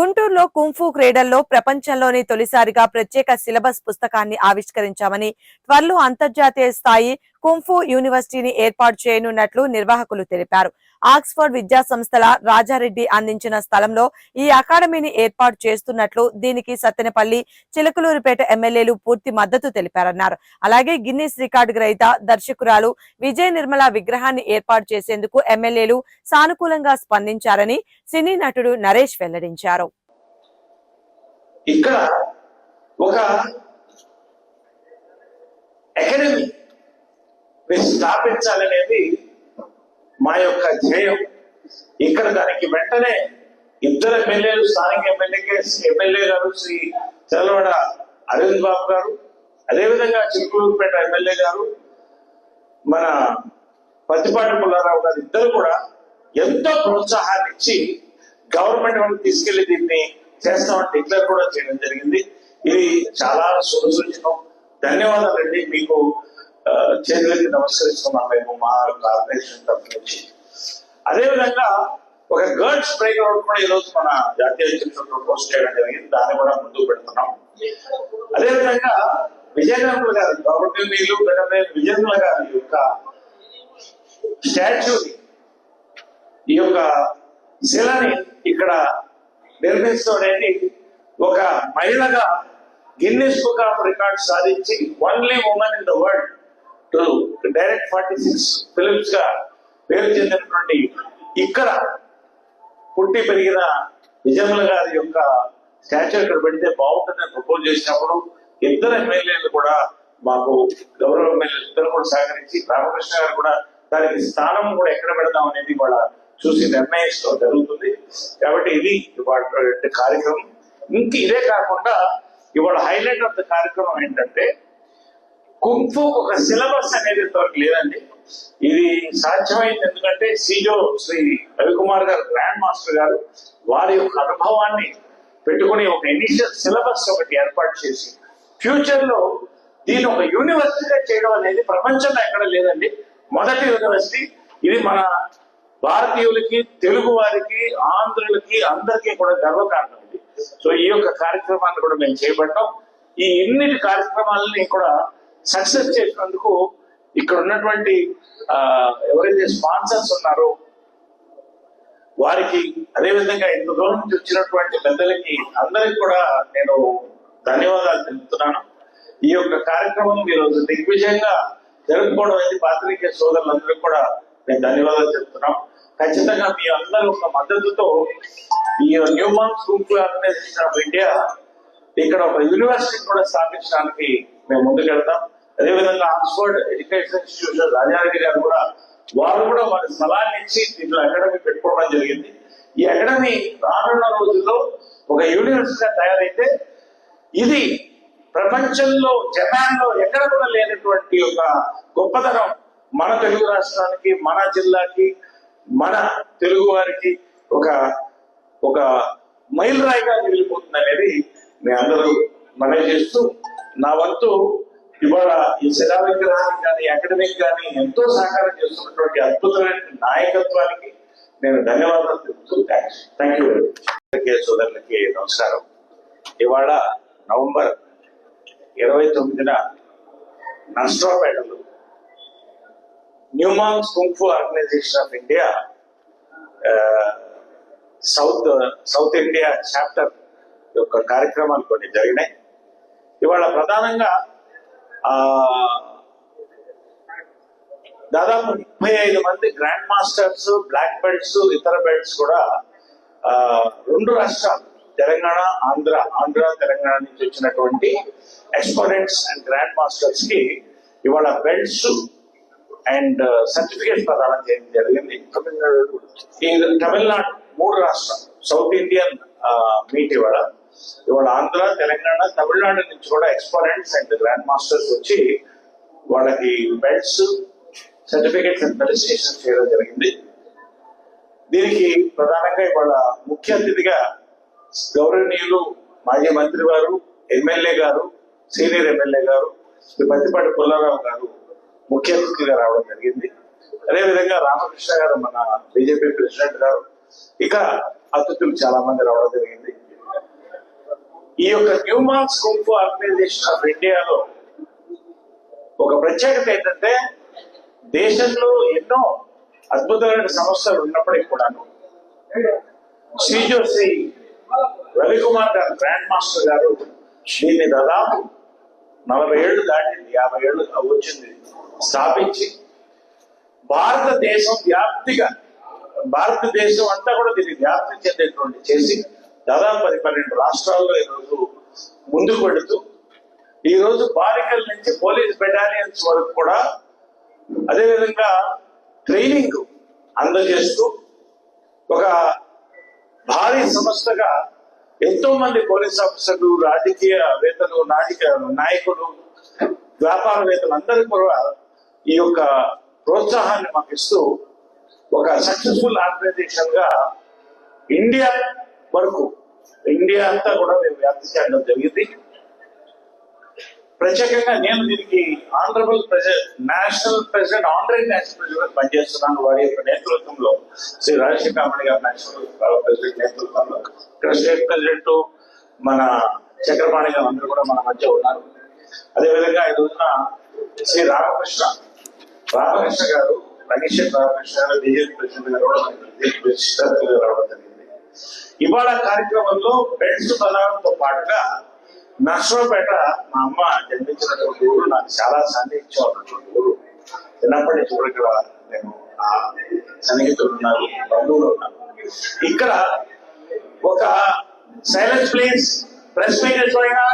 గుంటూరులో కుంఫు క్రీడల్లో ప్రపంచంలోని తొలిసారిగా ప్రత్యేక సిలబస్ పుస్తకాన్ని ఆవిష్కరించామని త్వరలో అంతర్జాతీయ స్థాయి కుంఫు యూనివర్సిటీని ఏర్పాటు చేయనున్నట్లు నిర్వాహకులు తెలిపారు. ఆక్స్ఫర్డ్ విద్యా సంస్థల రాజారెడ్డి అందించిన స్థలంలో ఈ అకాడమీని ఏర్పాటు చేస్తున్నట్లు దీనికి సత్తెనపల్లి చిలకలూరుపేట ఎమ్మెల్యేలు పూర్తి మద్దతు తెలిపారన్నారు. అలాగే గిన్నీస్ రికార్డు గ్రహీత దర్శకురాలు విజయ నిర్మల విగ్రహాన్ని ఏర్పాటు చేసేందుకు ఎమ్మెల్యేలు సానుకూలంగా స్పందించారని సినీ నటుడు నరేష్ వెల్లడించారు. ఇక్కడ ఒక అకాడమీ స్థాపించాలనేది మా యొక్క ధ్యేయం. ఇక్కడ దానికి వెంటనే ఇద్దరు ఎమ్మెల్యేలు స్థానిక ఎమ్మెల్యేకే ఎమ్మెల్యే గారు శ్రీ చల్లవడ అరవింద్ బాబు గారు అదేవిధంగా చిలుకూరుపేట ఎమ్మెల్యే గారు మన పత్తిపాటి పుల్లారావు గారు ఇద్దరు కూడా ఎంతో ప్రోత్సాహాన్ని ఇచ్చి గవర్నమెంట్ వాళ్ళకి తీసుకెళ్ళి దీన్ని చేస్తామని డిక్లేర్ కూడా చేయడం జరిగింది. ఇది చాలా శుభసూచనం ధన్యవాదాలండి. మీకు చేతులకి నమస్కరిస్తున్నాం మేము మా కార్పొరేషన్ తరఫు నుంచి అదేవిధంగా ఒక గర్ల్స్ ప్లే గ్రౌండ్ కూడా ఈరోజు మన జాతీయ చిత్రంలో పోస్ట్ చేయడం జరిగింది. దాన్ని కూడా ముందుకు పెడుతున్నాం. అదేవిధంగా విజయనగరం గారు గౌరవనీయులు గడమే విజయనగర గారి యొక్క స్టాచ్యూని ఈ యొక్క శిలని ఇక్కడ నిర్మించడం అనేది ఒక మహిళగా గిన్నెస్ బుక్ ఆఫ్ రికార్డ్ సాధించి only women in the world to direct forty six ఫిలిమ్స్గా పేరు చెందినటువంటి ఇక్కడ పుట్టి పెరిగిన నిజముల గారి యొక్క స్టాచ్యూ ఇక్కడ పెడితే బాగుంటుందని ప్రపోజ్ చేసినప్పుడు ఇద్దరు ఎమ్మెల్యేలు కూడా మాకు గౌరవ ఎమ్మెల్యేలు ఇద్దరు కూడా సహకరించి రామకృష్ణ గారు కూడా దానికి స్థానం కూడా ఎక్కడ పెడదాం అనేది వాళ్ళ చూసి నిర్ణయిస్తూ జరుగుతుంది. కాబట్టి ఇది వాటి కార్యక్రమం. ఇంక ఇదే కాకుండా ఇవాళ హైలైట్ ఆఫ్ ద కార్యక్రమం ఏంటంటే కుంఫు ఒక సిలబస్ అనేది ఇంతవరకు లేదండి. ఇది సాధ్యమైంది ఎందుకంటే సిజో శ్రీ రవికుమార్ గారు గ్రాండ్ మాస్టర్ గారు వారి యొక్క అనుభవాన్ని పెట్టుకుని ఒక ఇనిషియల్ సిలబస్ ఒకటి ఏర్పాటు చేసి ఫ్యూచర్లో దీని ఒక యూనివర్సిటీగా చేయడం అనేది ప్రపంచంలో ఎక్కడ లేదండి. మొదటి యూనివర్సిటీ ఇది మన భారతీయులకి తెలుగు వారికి ఆంధ్రులకి అందరికీ కూడా గర్వకారణం ఇది. సో ఈ యొక్క కార్యక్రమాన్ని కూడా మేము చేపట్టాం. ఈ ఇన్నిటి కార్యక్రమాలని కూడా సక్సెస్ చేసినందుకు ఇక్కడ ఉన్నటువంటి ఎవరైతే స్పాన్సర్స్ ఉన్నారో వారికి అదేవిధంగా ఇంత దూరం నుంచి వచ్చినటువంటి పెద్దలకి అందరికి కూడా నేను ధన్యవాదాలు తెలుపుతున్నాను. ఈ యొక్క కార్యక్రమం ఈరోజు దిగ్విజయంగా జరుపుకోవడం అనేది పాత్రికేయ సోదరులందరికీ కూడా నేను ధన్యవాదాలు చెప్తున్నాం ఖచ్చితంగా మీ అందరూ ఒక మద్దతుతో ఈ Newman school organisation of India ఇక్కడ ఒక యూనివర్సిటీ కూడా స్థాపించడానికి మేము ముందుకెళ్తాం అదేవిధంగా ఆక్స్ఫర్డ్ ఎడ్యుకేషన్ ఇన్స్టిట్యూషన్ రాజారెడ్డి గారు కూడా వారు కూడా వారి స్థలాన్ని ఇచ్చి దీంట్లో అకాడమీ పెట్టుకోవడం జరిగింది. ఈ అకాడమీ రానున్న రోజుల్లో ఒక యూనివర్సిటీగా తయారైతే ఇది ప్రపంచంలో జపాన్లో ఎక్కడ కూడా లేనటువంటి ఒక గొప్పతనం మన తెలుగు రాష్ట్రానికి మన జిల్లాకి మన తెలుగు వారికి ఒక ఒక మైల్ రాయిగా మిగిలిపోతుంది అనేది మీ అందరూ మనవి చేస్తూ నా వంతు ఇవాళ ఈ శిలా విగ్రహానికి కానీ అకాడమిక్ కానీ ఎంతో సహకారం చేస్తున్నటువంటి అద్భుతమైన నాయకత్వానికి నేను ధన్యవాదాలు తెలుపుతూ థ్యాంక్ యూ సోదరులకి నమస్కారం. ఇవాళ నవంబర్ ఇరవై తొమ్మిదిన నర్సరావుపేటలో Newman's kung fu organisation of India South South India chapter యొక్క కార్యక్రమాలు కొన్ని జరిగినాయి. ఇవాళ ప్రధానంగా దాదాపు ముప్పై ఐదు మంది గ్రాండ్ మాస్టర్స్ బ్లాక్ బెల్ట్స్ ఇతర బెల్ట్స్ కూడా రెండు రాష్ట్రాలు తెలంగాణ ఆంధ్ర ఆంధ్ర తెలంగాణ నుంచి వచ్చినటువంటి ఎక్స్పోనెంట్స్ అండ్ గ్రాండ్ మాస్టర్స్కి ఇవాళ బెల్ట్స్ అండ్ సర్టిఫికేట్ ప్రదానం చేయడం జరిగింది. తమిళనాడు మూడు రాష్ట్రాలు సౌత్ ఇండియన్ మీట్ ఇవాళ. ఇవాళ ఆంధ్ర తెలంగాణ తమిళనాడు నుంచి కూడా ఎక్స్పోనెంట్స్ అండ్ గ్రాండ్ మాస్టర్స్ వచ్చి వాళ్ళకి బెల్ట్స్ సర్టిఫికేట్స్ అండ్ రిజిస్ట్రేషన్ చేయడం జరిగింది. దీనికి ప్రధానంగా ఇవాళ ముఖ్య అతిథిగా గౌరవనీయులు మాజీ మంత్రి గారు ఎమ్మెల్యే గారు సీనియర్ ఎమ్మెల్యే గారు శ్రీ పత్తిపాటి పుల్లారావు గారు ముఖ్య అతిథిగా రావడం జరిగింది. అదేవిధంగా రామకృష్ణ గారు మన బీజేపీ ప్రెసిడెంట్ గారు ఇక అతిథులు చాలా మంది రావడం జరిగింది. ఈ యొక్క న్యూమాన్స్ కుంఫు ఆర్గనైజేషన్ ఆఫ్ ఇండియాలో ఒక ప్రత్యేకత ఏంటంటే దేశంలో ఎన్నో అద్భుతమైన సమస్యలు ఉన్నప్పటికీ కూడాను శ్రీజోశ్రీ రవికుమార్ గారు గ్రాండ్ మాస్టర్ గారు దీన్ని దాదాపు నలభై ఏళ్ళు దాటింది యాభై ఏళ్ళు వచ్చింది స్థాపించి భారతదేశం వ్యాప్తిగా భారతదేశం అంతా కూడా దీన్ని వ్యాప్తి చెందేటువంటి చేసి దాదాపు పది పన్నెండు రాష్ట్రాల్లో ఈరోజు ముందుకు వెళుతూ ఈరోజు బాలికల నుంచి పోలీస్ బెటాలియన్స్ వరకు కూడా అదేవిధంగా ట్రైనింగ్ అందజేస్తూ ఒక భారీ సంస్థగా ఎంతో మంది పోలీస్ ఆఫీసర్లు రాజకీయ వేతలు నాయక నాయకులు వ్యాపారవేత్తలు అందరూ కూడా ఈ యొక్క ప్రోత్సాహాన్ని మాకు ఇస్తూ ఒక సక్సెస్ఫుల్ ఆర్గనైజేషన్గా ఇండియా వరకు ఇండియా అంతా కూడా మేము వ్యాప్తి చేయడం జరిగింది. ప్రత్యేకంగా నేను దీనికి honourable president national president honorary national president పనిచేస్తున్నాను. వారి యొక్క నేతృత్వంలో శ్రీ రాజశేఖరమణి గారి నేషనల్ ప్రెసిడెంట్ నేతృత్వంలో ఇక్కడ స్టేట్ ప్రెసిడెంట్ మన చక్రపాణి గారు అందరూ కూడా మన మధ్య ఉన్నారు. అదేవిధంగా ఈ రోజున శ్రీ రామకృష్ణ రామకృష్ణ గారు రమేష్ రామకృష్ణ గారు బీజేపీ ప్రెసిడెంట్ గారు కూడా రావడం జరిగింది. ఇవాళ కార్యక్రమంలో బెడ్స్ బలవంతో పాటుగా నర్సరావుపేట మా అమ్మ జన్మించినటువంటి ఊరు నాకు చాలా సన్నిహిత్యం ఉన్నటువంటి ఊరు. చిన్నప్పటి నుంచి కూడా ఇక్కడ నేను ఆ సన్నిహితులు ఉన్నారు బంధువులు ఉన్నారు. ఇక్కడ ఒక సైలెన్స్ ప్లీజ్ ప్రెస్ మీట్ అయినా